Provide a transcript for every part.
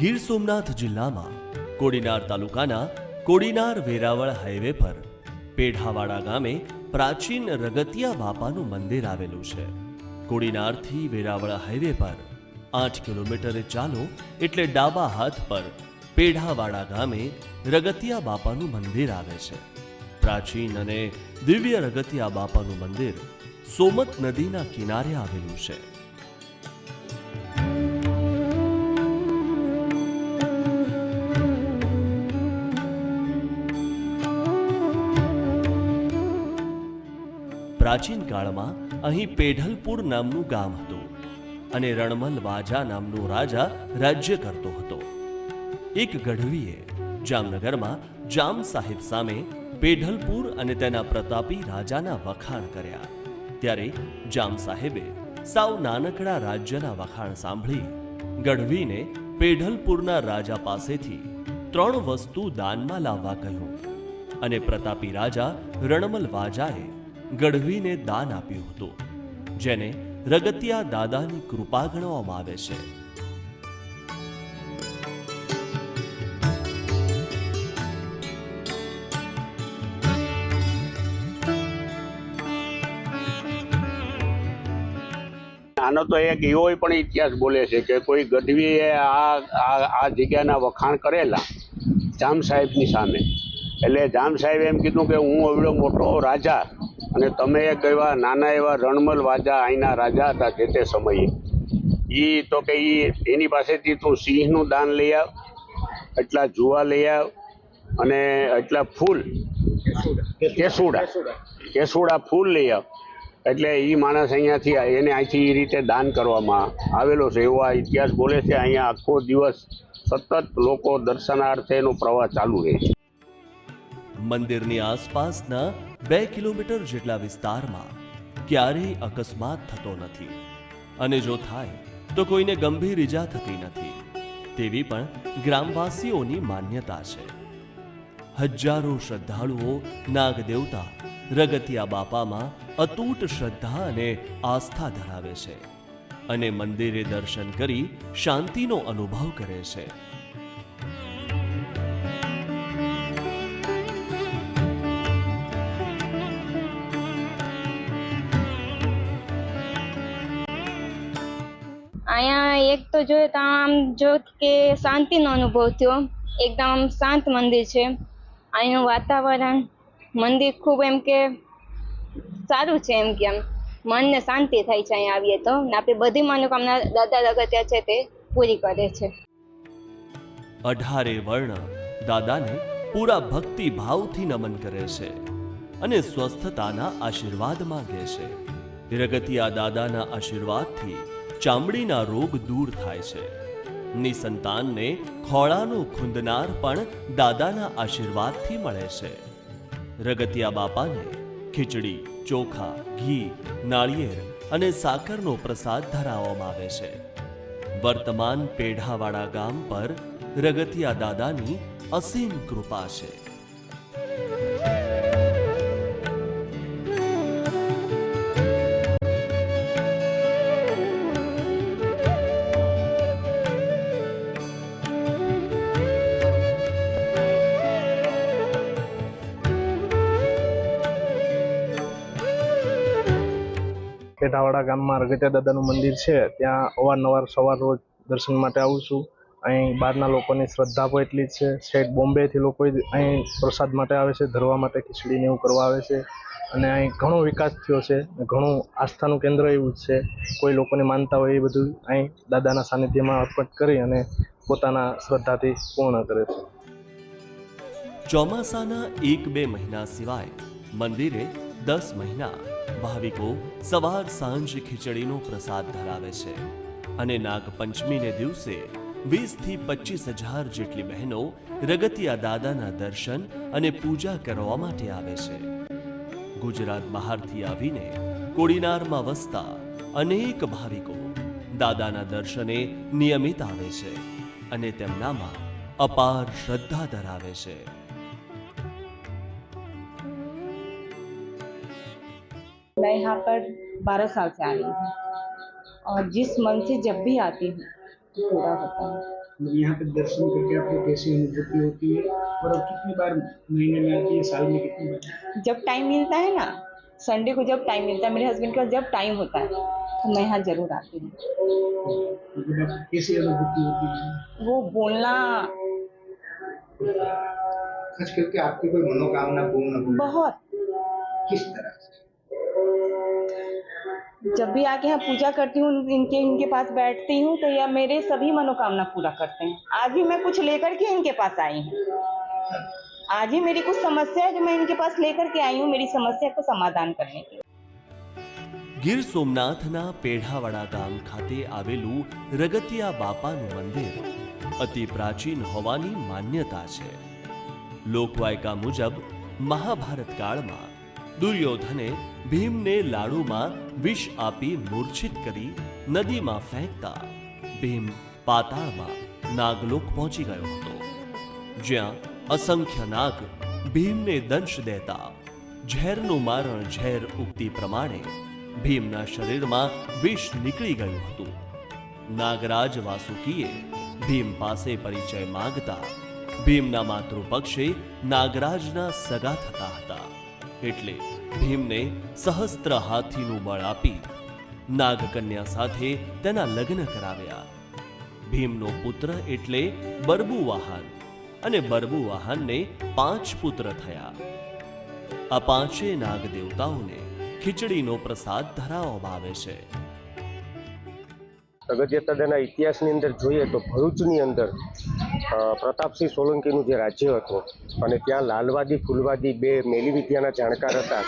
ગીર સોમનાથ જિલ્લામાં કોડીનાર તાલુકાના કોડીનાર વેરાવળ હાઈવે પર પેઢાવાડા ગામે પ્રાચીન રગતિયા બાપાનું મંદિર આવેલું છે. કોડીનારથી વેરાવળ હાઈવે પર આઠ કિલોમીટરે ચાલો એટલે ડાબા હાથ પર પેઢાવાડા ગામે રગતિયા બાપાનું મંદિર આવે છે. પ્રાચીન અને દિવ્ય રગતિયા બાપાનું મંદિર સોમત નદીના કિનારે આવેલું છે. પ્રાચીન કાળમાં અહીં પેઢલપુર નામનું ગામ હતું અને રણમલ વાજા નામનો રાજા રાજ્ય કરતો હતો. એક ગઢવીએ જામનગરમાં જામ સાહેબ સામે પેઢલપુર અને તેના પ્રતાપી રાજાના વખાણ કર્યા. ત્યારે જામ સાહેબે સાવ નાનકડા રાજ્યના વખાણ સાંભળી ગઢવીને પેઢલપુરના રાજા પાસેથી ત્રણ વસ્તુ દાનમાં લાવવા કહ્યું અને પ્રતાપી રાજા રણમલ વાજાએ ગઢવીને દાન આપ્યું હતું, જેને રગતિયા દાદાની કૃપા ગણવામાં આવે છે. આનો તો એક એવો પણ ઇતિહાસ બોલે છે કે કોઈ ગઢવીએ આ આ જગ્યાના વખાણ કરેલા જામ સાહેબની સામે. એટલે જામ સાહેબ એમ કીધું કે હું એવડો મોટો રાજા અને તમે એક એવા નાના એવા રણમલ વાજા અહીંના રાજા હતા જે તે સમયે. એ તો કે એ એની પાસેથી તું સિંહનું દાન લઈ આવ, એટલા જુવા લઈ આવ અને એટલા ફૂલ કેસુડા કેસુડા ફૂલ લઈ આવ. એટલે એ માણસ અહીંયાથી એને અહીંથી એ રીતે દાન કરવામાં આવેલો છે. એવો આ ઇતિહાસ બોલે છે, અહીંયા આખો દિવસ સતત લોકો દર્શનાર્થે એનો પ્રવાહ ચાલુ રહે છે. મંદિરની આસપાસના બે કિલોમીટર જેટલા વિસ્તારમાં ક્યારેય અકસ્માત થતો નથી. અને જો થાય, તો કોઈને ગંભીર ઈજા થતી નથી. તેવી પણ ગ્રામવાસીઓની માન્યતા છે. હજારો શ્રદ્ધાળુઓ નાગદેવતા રગતિયા બાપામાં અતૂટ શ્રદ્ધા અને આસ્થા ધરાવે છે અને મંદિરે દર્શન કરી શાંતિનો અનુભવ કરે છે. એક તો જોઈએ તો આમ જો કે શાંતિનો અનુભવ થયો. એકદમ શાંત મંદિર છે. અહીંનું વાતાવરણ, મંદિર ખૂબ એમ કે સારું છે એમ કે આમ. મનને શાંતિ થાય છે અહીંયા આવીએ તો. ને બધી મનોકામના દાદા લગત્યા છે તે પૂરી કરે છે. અઢારે વર્ણ દાદાને પૂરા ભક્તિ ભાવથી નમન કરે છે અને સ્વસ્થતાના આશીર્વાદ માંગે છે. રગતિયા દાદાના આશીર્વાદથી ચામડીના રોગ દૂર થાય છે. નિસંતાનને ખોળાનો ખૂંદનાર પણ દાદાના આશીર્વાદથી મળે છે. રગતિયા બાપાને ખીચડી, ચોખા, ઘી, નાળિયેર અને સાકરનો પ્રસાદ ધરાવવામાં આવે છે. વર્તમાન પેઢાવાળા ગામ પર રગતિયા દાદાની અસીમ કૃપા છે. પેઢાવાડા ગામમાં રગતિયા દાદાનું મંદિર છે, ત્યાં અવારનવાર સવાર રોજ દર્શન માટે આવું છું. અહીં બહારના લોકોની શ્રદ્ધા પણ એટલી જ છે. સ્ટેટ બોમ્બેથી લોકો અહીં પ્રસાદ માટે આવે છે, ધરવા માટે ખીચડીને એવું કરવા આવે છે. અને અહીં ઘણો વિકાસ થયો છે ઘણું આસ્થાનું કેન્દ્ર એવું જ છે. કોઈ લોકોને માનતા હોય એ બધું અહીં દાદાના સાનિધ્યમાં અર્પણ કરી અને પોતાના શ્રદ્ધાથી પૂર્ણ કરે છે. ચોમાસાના એક બે મહિના સિવાય મંદિરે દસ મહિના ભાવિકો સવાર સાંજ ખીચડીનો પ્રસાદ ધરાવે છે અને નાગપંચમીને દિવસે વીસથી પચીસ હજાર જેટલી બહેનો રગતિયા દાદાના દર્શન અને પૂજા કરવા માટે આવે છે. ગુજરાત બહારથી આવીને કોડીનારમાં વસતા અનેક ભાવિકો દાદાના દર્શને નિયમિત આવે છે અને તેમનામાં અપાર શ્રદ્ધા ધરાવે છે. मैं यहाँ पर बारह साल से आ रही हूँ। और जिस मन से जब भी आती हूँ तो पूरा होता है। मतलब यहाँ पे दर्शन करके आपको कैसी अनुभूति होती है? और अब कितनी बार महीने में आती है साल में कितनी बार? जब टाइम मिलता है ना संडे को जब टाइम मिलता है मेरे हस्बैंड का जब टाइम होता है तो मैं यहाँ ज़रूर आती हूँ। मतलब कैसी अनुभूति होती है? वो बोलना खास करके आपकी कोई मनोकामना पूर्ण बहुत। किस तरह से? जब भी आके यहाँ पूजा करती हूँ इनके इनके पास बैठती हूँ तो यह मेरे सभी मनोकामना पूरा करते हैं आज भी मैं कुछ लेकर के इनके पास आई हूँ आज ही मेरी कुछ समस्या है जो मैं इनके पास लेकर के आई हूँ मेरी समस्या को समाधान करने के लिए ગીર સોમનાથના પેઢાવાડા ગામ ખાતે આવેલું રગતિયા બાપાનું મંદિર અતિ પ્રાચીન હોવાની માન્યતા છે લોકવાયકા મુજબ મહાભારત કાળમાં દુર્યોધને ભીમને લાડુમાં વિષ આપી મૂર્છિત કરી નદીમાં ફેંકતા ભીમ પાતાળમાં નાગલોક પહોંચી ગયો હતો. જ્યાં અસંખ્ય નાગ ભીમને દંશ દેતા ઝેરનું મારણ ઝેર ઉક્તિ પ્રમાણે ભીમના શરીરમાં વિષ નીકળી ગયું હતું. નાગરાજ વાસુકીએ ભીમ પાસે પરિચય માંગતા ભીમના માતૃપક્ષે નાગરાજના સગા થતા હતા. એટલે ભીમને સહસ્ત્ર હાથીનું બળ આપી નાગકન્યા સાથે તેના લગ્ન કરાવ્યા. ભીમનો પુત્ર એટલે બરબુવાહન અને બરબુવાહનને પાંચ પુત્ર થયા. આ પાંચે નાગ દેવતાઓને ખીચડીનો પ્રસાદ ધરાવવામાં આવે છે. અગત્ય તદાના ઇતિહાસની અંદર જોઈએ તો ભરૂચની અંદર પ્રતાપસિંહ સોલંકીનું જે રાજ્ય હતું અને ત્યાં લાલવાદી, ફૂલવાદી બે મેલી વિદ્યાના જાણકાર હતા,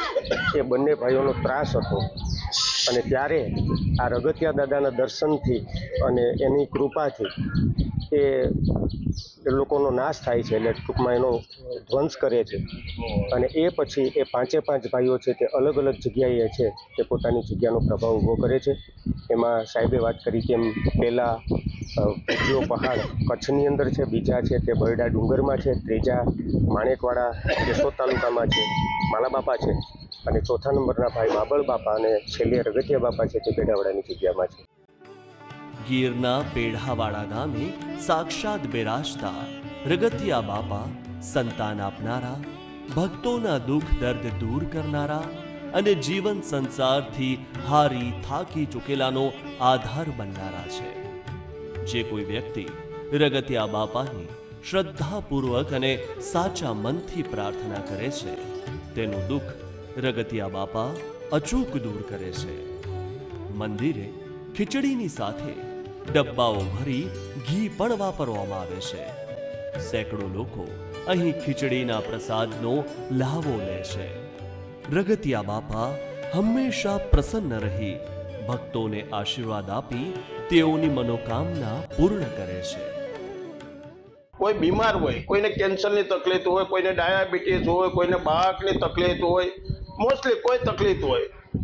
એ બંને ભાઈઓનો ત્રાસ હતો. અને ત્યારે આ રગતિયા દાદાના દર્શનથી અને એની કૃપાથી એ એ લોકોનો નાશ થાય છે એટલે ટૂંકમાં એનો ધ્વંસ કરે છે. અને એ પછી એ પાંચે પાંચ ભાઈઓ છે તે અલગ અલગ જગ્યાએ છે, તે પોતાની જગ્યાનો પ્રભાવ ઊભો કરે છે. એમાં સાહેબે વાત કરી તેમ પહેલાં ભુજિયો પહાડ કચ્છની અંદર છે, બીજા છે તે બરડા ડુંગરમાં છે, ત્રીજા માણેકવાડા કેશોદ તાલુકામાં છે, માલાબાપા છે. અને ચોથા નંબરના ભાઈ બાબળ બાપા અને છેલ્લે રગતિયા બાપા છે તે બેડાવાડાની જગ્યામાં છે. ગીરના પેઢાવાળા ગામે સાક્ષાત બિરાજતા. રગતિયા બાપા, સંતાન આપનારા, ભક્તોના દુઃખ દર્દ દૂર કરનારા અને જીવન સંસારથી હારી થાકી ચૂકેલાનો આધાર બનનારા છે. જે કોઈ વ્યક્તિ રગતિયા બાપાની શ્રદ્ધાપૂર્વક અને સાચા મનથી પ્રાર્થના કરે છે, તેનું દુઃખ રગતિયા બાપા અચૂક દૂર કરે છે. મંદિરે ખીચડીની સાથે ડબ્બાઓ ભરી ઘી પણ વાપરવામાં આવે છે. સેંકડો લોકો અહીં ખીચડીના પ્રસાદનો લાવો લે છે. રગતિયા બાપા હંમેશા પ્રસન્ન રહી, ભક્તોને આશીર્વાદ આપી તેઓની મનોકામના પૂર્ણ કરે છે. કોઈ બીમાર હોય, કોઈને કેન્સરની તકલીફ હોય, કોઈને ડાયાબિટીસ હોય, કોઈને બાળકની તકલીફ હોય, મોસ્ટલી કોઈ તકલીફ હોય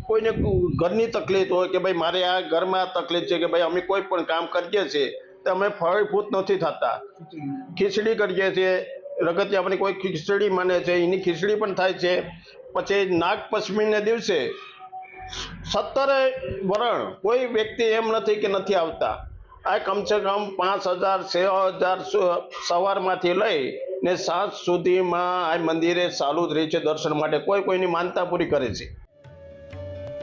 કોઈને ઘરની તકલીફ હોય કે ભાઈ મારે આ ઘરમાં તકલીફ છે કે ભાઈ અમે કોઈ પણ કામ કરીએ છીએ, તો અમે ફળભૂત નથી થતા. ખીચડી કરીએ છીએ. રગતી આપણે કોઈ ખીચડી માને છે, એની ખીચડી પણ થાય છે. પછી નાગપંચમીને દિવસે સત્તરે વરણ કોઈ વ્યક્તિ એમ નથી કે નથી આવતા. આ કમસે કમ પાંચ હજાર, છ હજાર સવારમાંથી લઈ ને સાંજ સુધીમાં આ મંદિરે ચાલુ જ રહે છે દર્શન માટે. કોઈ કોઈની માનતા પૂરી કરે છે.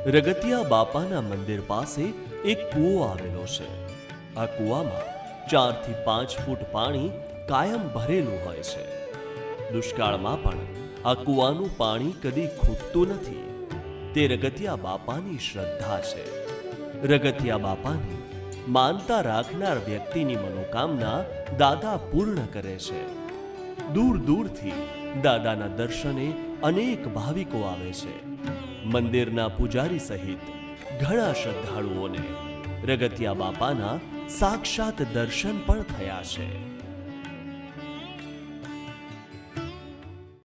રગતિયા બાપાના મંદિર પાસે એક કૂવો આવેલો છે. આ કૂવામાં ચારથી પાંચ ફૂટ પાણી કાયમ ભરેલું હોય છે. દુષ્કાળમાં પણ આ કૂવાનું પાણી કદી ખૂટતું નથી. તે રગતિયા બાપાની શ્રદ્ધા છે. રગતિયા બાપાની માનતા રાખનાર વ્યક્તિની મનોકામના દાદા પૂર્ણ કરે છે. દૂર દૂરથી દાદાના દર્શને અનેક ભાવિકો આવે છે. મંદિરના પૂજારી સહિત ઘણા શ્રદ્ધાળુઓને રગતિયા બાપાના સાક્ષાત દર્શન પણ થયા છે.